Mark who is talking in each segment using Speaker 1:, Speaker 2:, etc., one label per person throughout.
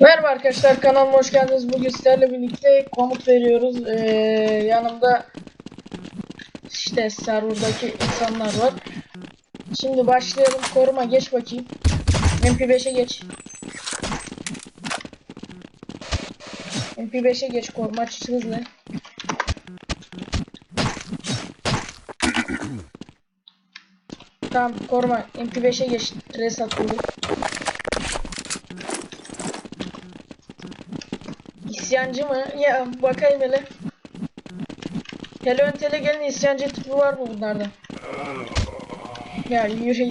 Speaker 1: Merhaba arkadaşlar kanalıma hoş geldiniz. Bugün sizlerle birlikte komut veriyoruz. Ee, yanımda işte serverdaki insanlar var. Şimdi başlayalım. Koruma geç bakayım. MP5'e geç. MP5'e geç koruma aç hızlı. Tamam koruma MP5'e geç. Res atıldı. İsyancı mı? Ya bakayım hele. Hele ön tele gelin isyancı tipi var mı bunlarda? Ya yürü.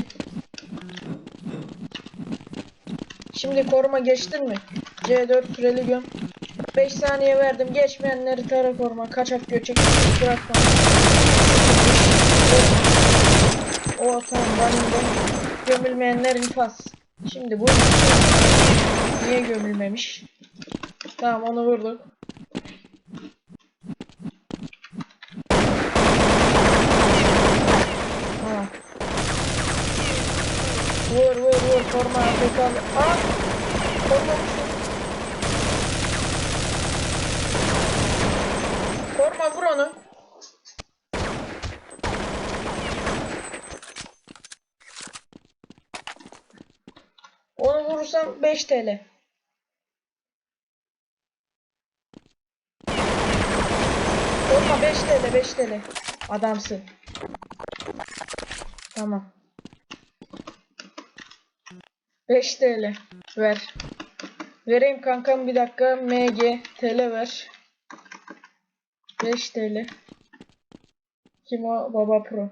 Speaker 1: Şimdi koruma geçtin mi? C4 süreli göm. 5 saniye verdim. Geçmeyenleri tara koruma. Kaçak göçek bırakma. O tamam ben de gömülmeyenler infaz. Şimdi bu niye gömülmemiş? Tamam onu. Tamam. Vur vur vur forma Afrikalı. Aa! Forma Forma vur onu. Onu vurursam 5 TL. 5 TL 5 TL. Adamsın. Tamam. 5 TL. Ver. Vereyim kankam bir dakika. MG TL ver. 5 TL. Kim o? Baba Pro.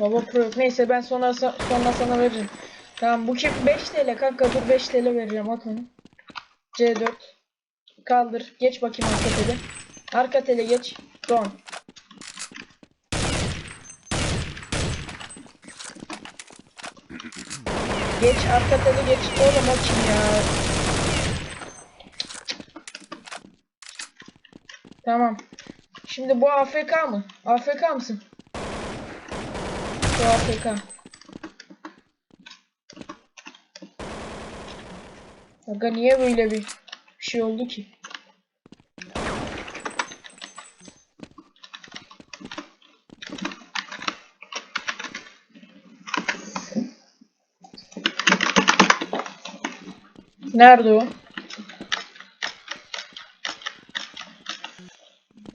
Speaker 1: Baba Pro. Neyse ben sonra sonra sana veririm. Tamam bu kim? 5 TL kanka dur 5 TL vereceğim at onu. C4 kaldır geç bakayım arka tele. Arka tele geç. Don. Geç arka tele geç. Oğlum o kim ya? Tamam. Şimdi bu AFK mı? AFK mısın? Bu AFK. Aga niye böyle bir şey oldu ki? Nerede o?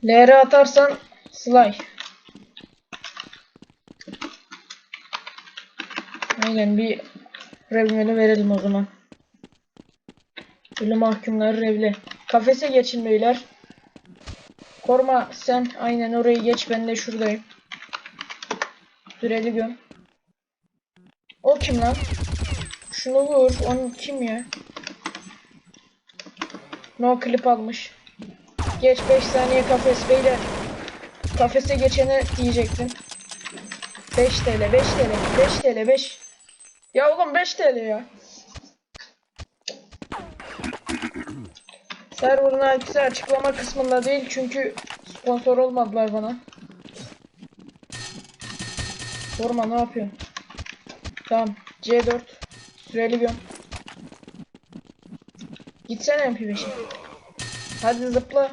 Speaker 1: LR atarsan slay. Aynen bir revmeni verelim o zaman. Ölü mahkumları revle. Kafese geçin beyler. Korma sen aynen orayı geç ben de şuradayım. Süreli göm. O kim lan? Şunu vur. Onun kim ya? No clip almış. Geç 5 saniye kafes beyler. Kafese geçene diyecektim. 5 TL 5 TL 5 TL 5. Ya oğlum 5 TL ya. Server'ın IP'si açıklama kısmında değil çünkü sponsor olmadılar bana. Sorma ne yapıyorsun? Tamam C4 süreli göm. Gitsene MP5'e. Hadi zıpla.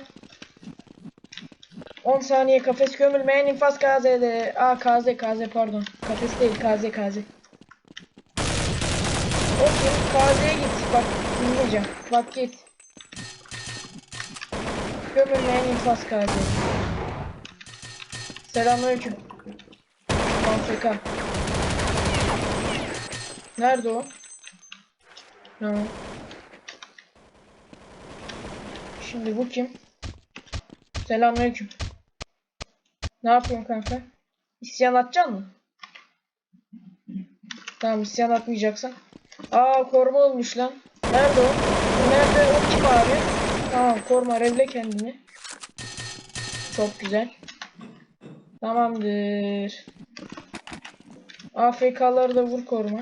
Speaker 1: 10 saniye kafes gömülmeyen infaz KZ'de. Aa KZ KZ pardon. Kafes değil KZ KZ. Okey KZ'ye git. Bak dinleyeceğim. Bak git. Gömülmeyen infaz KZ. Selamünaleyküm. Afrika. Nerede o? Tamam. Şimdi bu kim? Selamünaleyküm. Ne yapıyorsun kanka? İsyan atacaksın mı? Tamam isyan atmayacaksan. Aa koruma olmuş lan. Nerede o? Nerede o kim abi? Tamam koruma revle kendini. Çok güzel. Tamamdır. AFK'ları da vur koruma.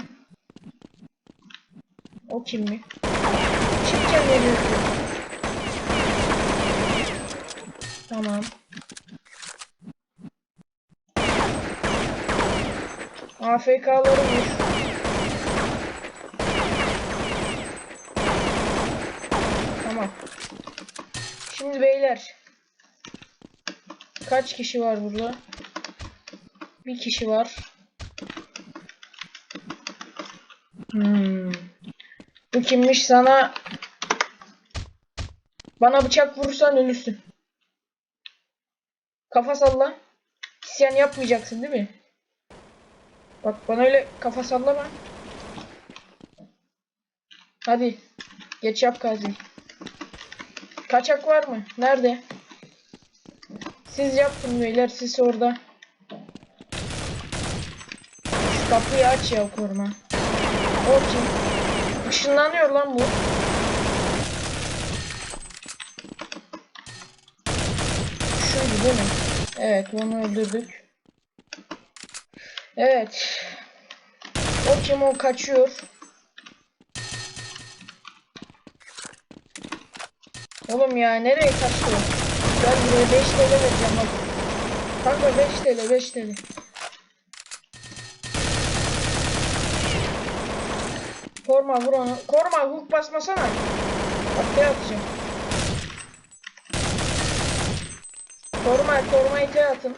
Speaker 1: O kim mi? Kim kendini? Tamam. AFK'ları vur. Şimdi beyler. Kaç kişi var burada? Bir kişi var. Hmm. Bu kimmiş sana? Bana bıçak vurursan ölürsün. Kafa salla. İsyan yapmayacaksın değil mi? Bak bana öyle kafa sallama. Hadi. Geç yap kazıyı. Kaçak var mı? Nerede? Siz yaptın beyler. Siz orada. Şu kapıyı aç ya koruma. O kim? Işınlanıyor lan bu. Şuydu değil mi? Evet onu öldürdük. Evet. O kim o kaçıyor. Oğlum ya nereye kaçtı? Gel buraya 5 TL vereceğim bak. Kanka 5 TL 5 TL. Korma vur onu. Korma hook basmasana. T atacağım. Koruma korumayı T atın.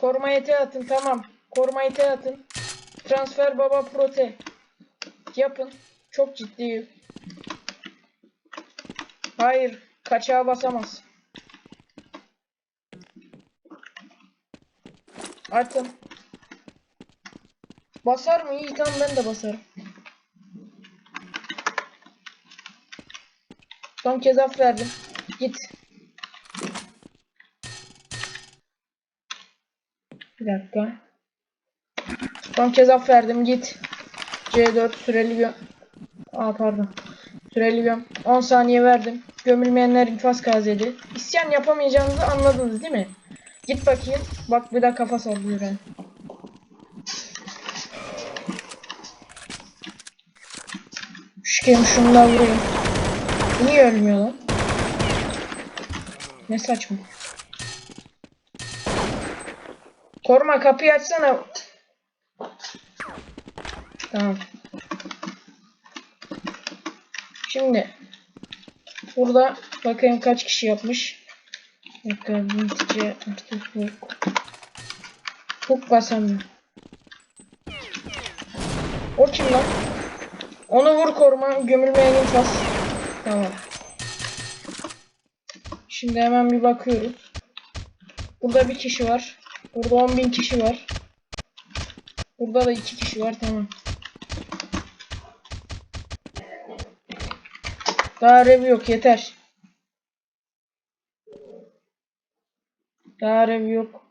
Speaker 1: Korumayı T atın tamam. Korumayı T atın. Transfer baba prote. Yapın. Çok ciddiyim. Hayır. Kaçağa basamaz. Atın. Basar mı? İyi tamam ben de basarım. Son kez af verdim. Git. Bir dakika. Son kez af verdim. Git. C4 süreli göm. Aa pardon. Süreli göm. 10 saniye verdim. Gömülmeyenler infaz kazedi. İsyan yapamayacağınızı anladınız değil mi? Git bakayım. Bak bir daha kafa sallıyor ben. Şükürüm şunu da vurayım. Niye ölmüyor lan? Ne saçma. Koruma kapıyı açsana. Tamam. Şimdi burada bakayım kaç kişi yapmış. Dakika bintice artık hook. Hook basamıyor. O kim lan? Onu vur koruma gömülmeyen infaz. Tamam. Şimdi hemen bir bakıyoruz. Burada bir kişi var. Burada 10.000 kişi var. Burada da iki kişi var tamam. Daha rev yok yeter. Daha rev yok.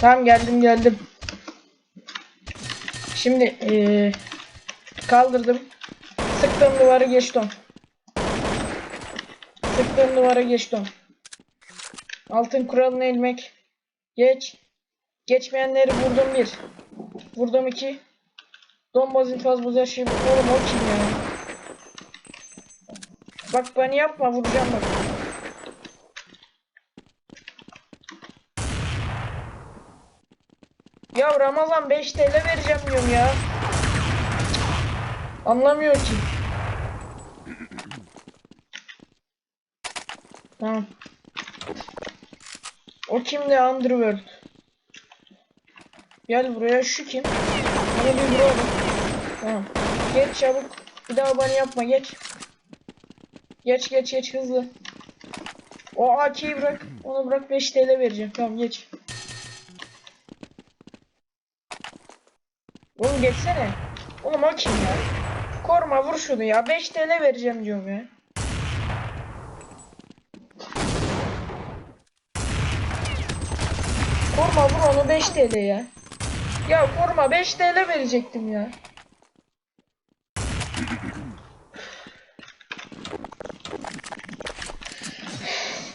Speaker 1: Tamam geldim geldim. Şimdi eee, kaldırdım. Sıktığım duvarı geçtim. Sıktığım duvara geçtim. Altın kuralına ilmek. Geç. Geçmeyenleri vurdum bir. Vurdum iki. Donbaz infaz buzar şey. Oğlum o kim ya? Bak beni yapma vuracağım bak. Ramazan 5 TL vereceğim diyorum ya. Anlamıyor ki. Tamam. O kimdi Underworld? Gel buraya şu kim? Bana bir vuralım. Tamam. Geç çabuk. Bir daha bana yapma geç. Geç geç geç hızlı. O AK'yi bırak. Onu bırak 5 TL vereceğim. Tamam geç. Oğlum geçsene. Oğlum o kim ya? Korma vur şunu ya. 5 TL vereceğim diyorum ya. Korma vur onu 5 TL ya. Ya korma 5 TL verecektim ya.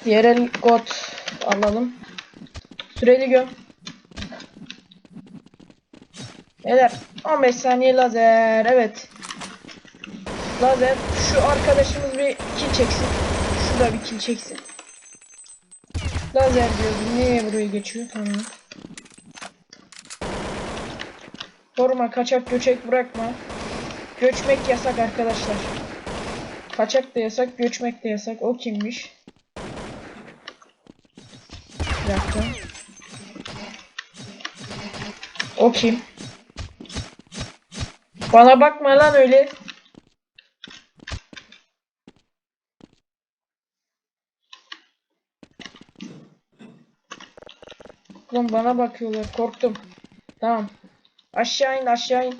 Speaker 1: Yerel kod alalım. Süreli göm. Beyler 15 saniye lazer evet. Lazer şu arkadaşımız bir kill çeksin. Şu bir kill çeksin. Lazer diyoruz. Niye buraya geçiyor? Tamam. Koruma kaçak göçek bırakma. Göçmek yasak arkadaşlar. Kaçak da yasak, göçmek de yasak. O kimmiş? Bir dakika. O kim? Bana bakma lan öyle. Oğlum bana bakıyorlar. Korktum. Tamam. Aşağı in aşağı in.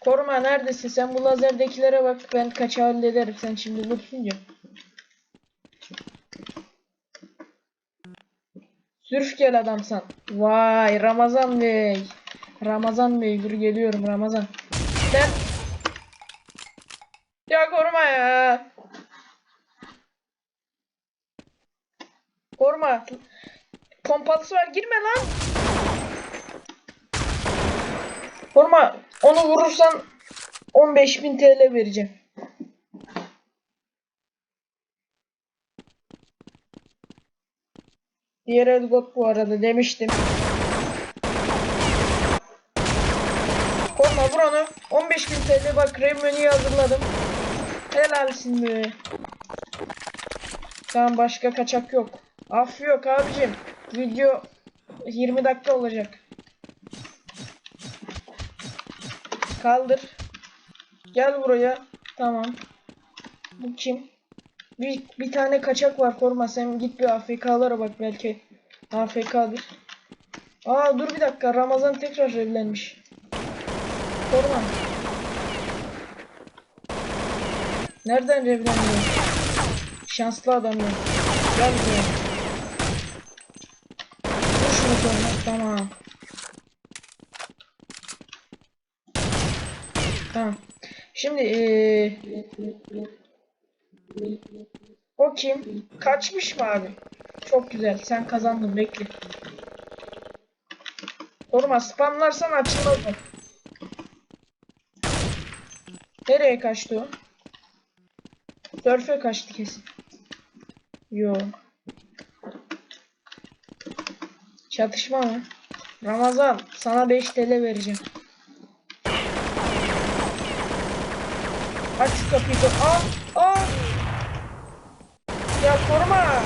Speaker 1: Koruma neredesin? Sen bu lazerdekilere bak. Ben kaça hallederim. Sen şimdi vursunca. Sürf gel adamsan. Vay Ramazan Bey. Ramazan Bey dur geliyorum Ramazan. Sen. Ya koruma ya. Koruma. Pompalısı var girme lan. Koruma onu vurursan 15.000 TL vereceğim. Diğer Elgot bu arada demiştim. 15 bin TL bak Raymond'i hazırladım. Helal şimdi. Tamam başka kaçak yok. Af yok abicim. Video 20 dakika olacak. Kaldır. Gel buraya. Tamam. Bu kim? Bir, bir tane kaçak var korma sen git bir AFK'lara bak belki. AFK'dır. Aa dur bir dakika Ramazan tekrar evlenmiş. Korma. Nereden evleniyor? Şanslı adam. Gel buraya. Vur şunu koruma. Tamam. Tamam. Şimdi ee, o kim? Kaçmış mı abi? Çok güzel. Sen kazandın. Bekle. Koruma spamlarsan açılmaz o. Nereye kaçtı o? Sörfe kaçtı kesin. Yo. Çatışma mı? Ramazan sana 5 TL vereceğim. Aç şu kapıyı. Aa! Aa! Ya koruma.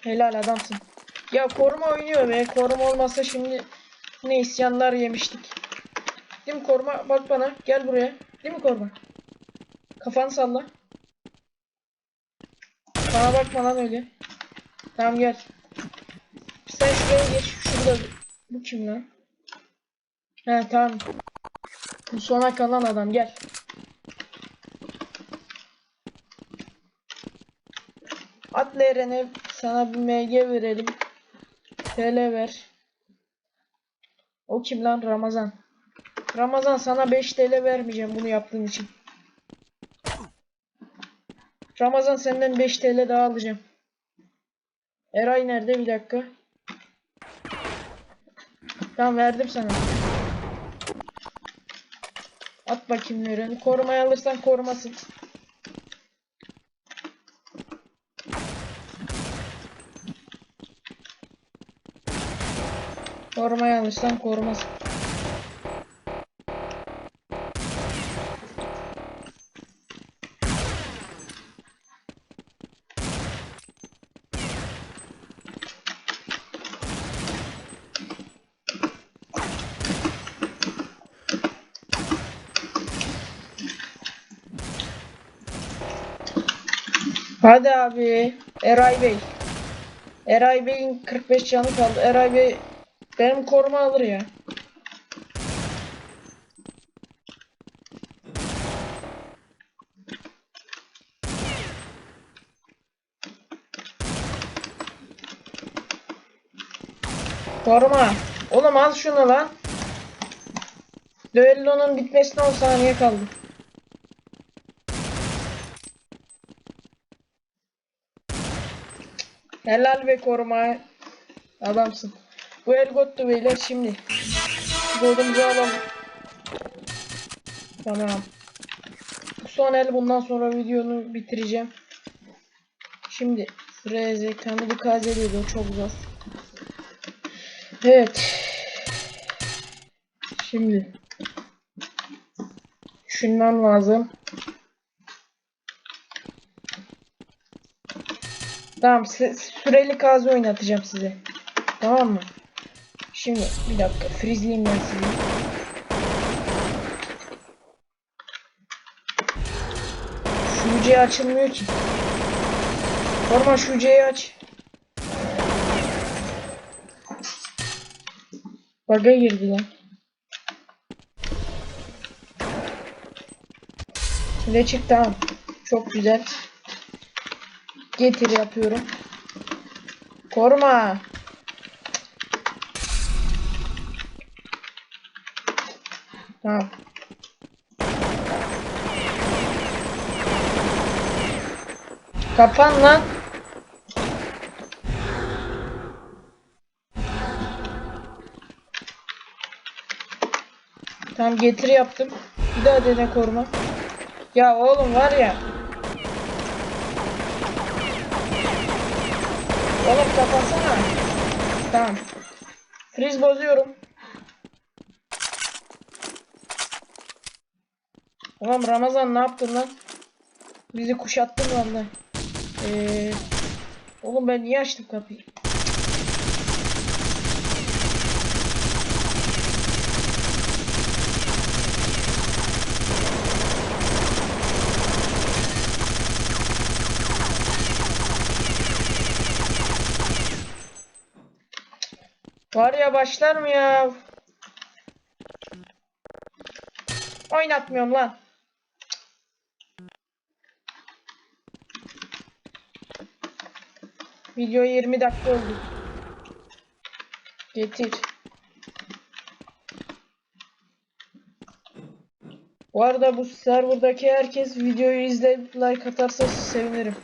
Speaker 1: Helal adamsın. Ya koruma oynuyor be. Koruma olmasa şimdi ne isyanlar yemiştik. Değil mi koruma? Bak bana. Gel buraya. Değil mi koruma? Kafanı salla. Bana bakma lan öyle. Tamam gel. Sen şuraya geç. Şurada. Bu kim lan? He tamam. Bu sona kalan adam gel. At Eren'e sana bir MG verelim. TL ver. O kim lan Ramazan? Ramazan sana 5 TL vermeyeceğim bunu yaptığın için. Ramazan senden 5 TL daha alacağım. Eray nerede bir dakika. Tamam verdim sana. At bakayım Eren'i. Korumaya alırsan korumasın. Korumaya alırsan korumasın. Hadi abi. Eray Bey. Eray Bey'in 45 canı kaldı. Eray Bey benim koruma alır ya. Koruma. Oğlum al şunu lan. Düellonun bitmesine 10 saniye kaldı. Helal be koruma. Adamsın. Bu el gottu beyler şimdi. Golümüzü alalım. Tamam. Bu son el bundan sonra videonu bitireceğim. Şimdi Freze kanalı kaydediyordu o çok zor. Evet. Şimdi şundan lazım. Tamam sü- süreli kazi oynatacağım size. Tamam mı? Şimdi bir dakika frizleyeyim ben sizi. Şu ucuya açılmıyor ki. Normal şu ucuyu aç. Bug'a girdi lan. Şimdi çık tamam. Çok güzel. Getir yapıyorum. Koruma. Tamam. Kapan lan. Tamam getir yaptım. Bir daha dene koruma. Ya oğlum var ya. Oğlum kapatsana. Tamam. Freeze bozuyorum. Oğlum Ramazan ne yaptın lan? Bizi kuşattın valla. Ee, oğlum ben niye açtım kapıyı? Var ya başlar mı ya? Oynatmıyorum lan. Video 20 dakika oldu. Getir. Bu arada bu serverdaki herkes videoyu izleyip like atarsa sevinirim.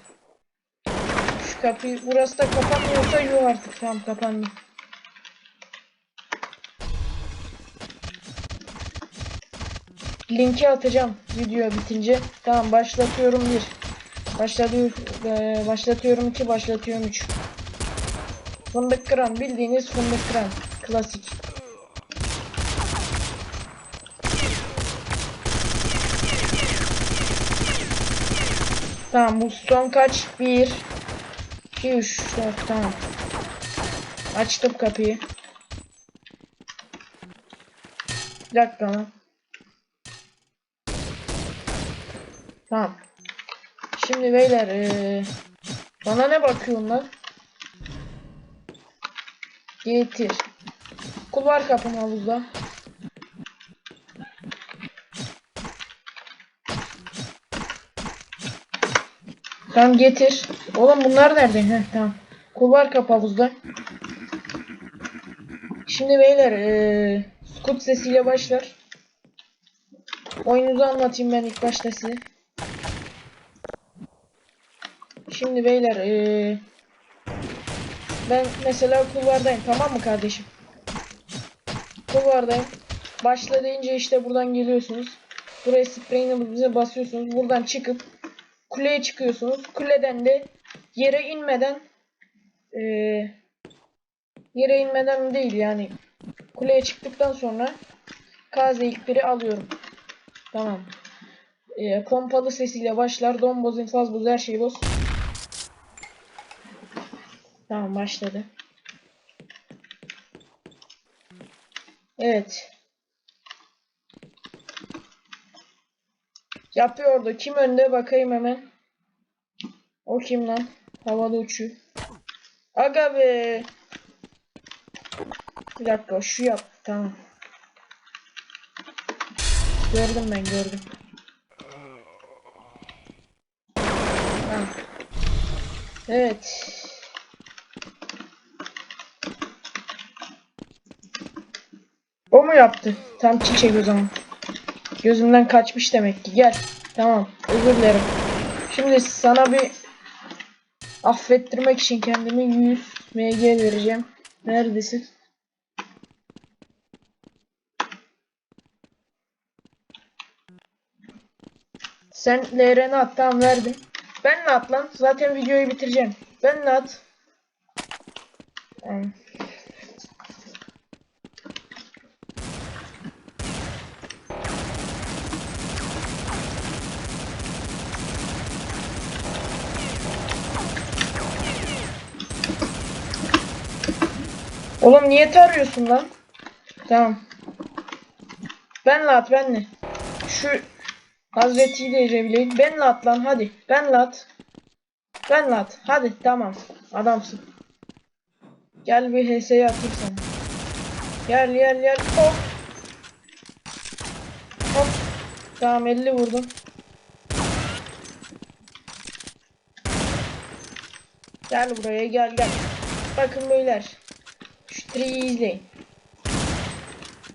Speaker 1: Şu kapıyı burası da kapanmıyorsa yuh artık tamam kapandı. Linki atacağım video bitince. Tamam başlatıyorum bir. Başladı, eee, başlatıyorum iki, başlatıyorum üç. Fındık kıran bildiğiniz fındık kıran. Klasik. Tamam bu son kaç? 1 2 3 4 tamam. Açtım kapıyı. Bir dakika lan. Tamam. Şimdi beyler eee, bana ne bakıyorsun lan? Getir. Kulvar kapım havuzda. Tamam getir. Oğlum bunlar nerede? Heh tamam. Kulvar kapı havuzda. Şimdi beyler eee Scoot sesiyle başlar. Oyununuzu anlatayım ben ilk başta size. Şimdi beyler eee, ben mesela kulvardayım tamam mı kardeşim? Kulvardayım. Başla deyince işte buradan geliyorsunuz. Buraya spreyinize basıyorsunuz. Buradan çıkıp kuleye çıkıyorsunuz. Kuleden de yere inmeden eee, yere inmeden değil yani kuleye çıktıktan sonra KZ ilk biri alıyorum. Tamam. Eee pompalı sesiyle başlar. Don boz, infaz boz, her şey boz. Tamam başladı. Evet. Yapıyordu. Kim önde bakayım hemen. O kim lan? Havada uçuyor. Aga be. Bir dakika şu yap. Tamam. Gördüm ben gördüm. Evet. Mu yaptı? Tam çiçek o zaman. Gözümden kaçmış demek ki. Gel. Tamam. Özür dilerim. Şimdi sana bir affettirmek için kendimi 100 MG vereceğim. Neredesin? Sen LR'ni at tamam verdim. Benle at lan. Zaten videoyu bitireceğim. Benle at. Tamam. Oğlum niye tarıyorsun lan? Tamam. Benle at benle. Şu Hazreti Ceble'yi benle at lan hadi. Benle at. Benle at. Hadi tamam. Adamsın. Gel bir HS'ye atayım sana. Gel gel gel. Hop. Hop. Tamam 50 vurdum. Gel buraya gel gel. Bakın beyler. Triyi izleyin.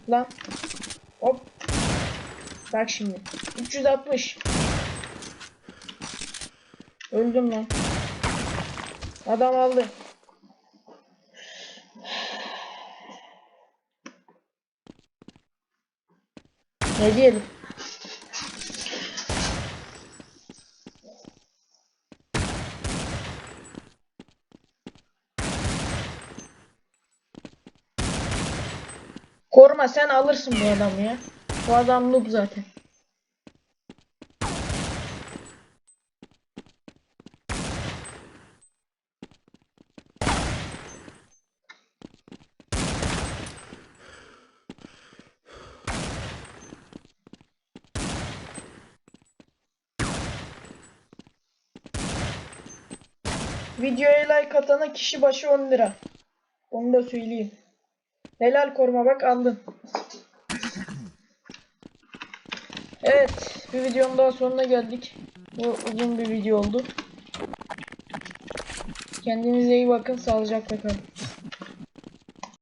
Speaker 1: Lan. Hop. Bak şimdi. 360. Öldüm lan. Adam aldı. Ne diyelim? Sen alırsın bu adamı ya. Bu adam noob zaten. Videoya like atana kişi başı 10 lira. Onu da söyleyeyim. Helal koruma bak aldın. Evet, bir videonun daha sonuna geldik. Bu uzun bir video oldu. Kendinize iyi bakın, sağlıcakla kalın.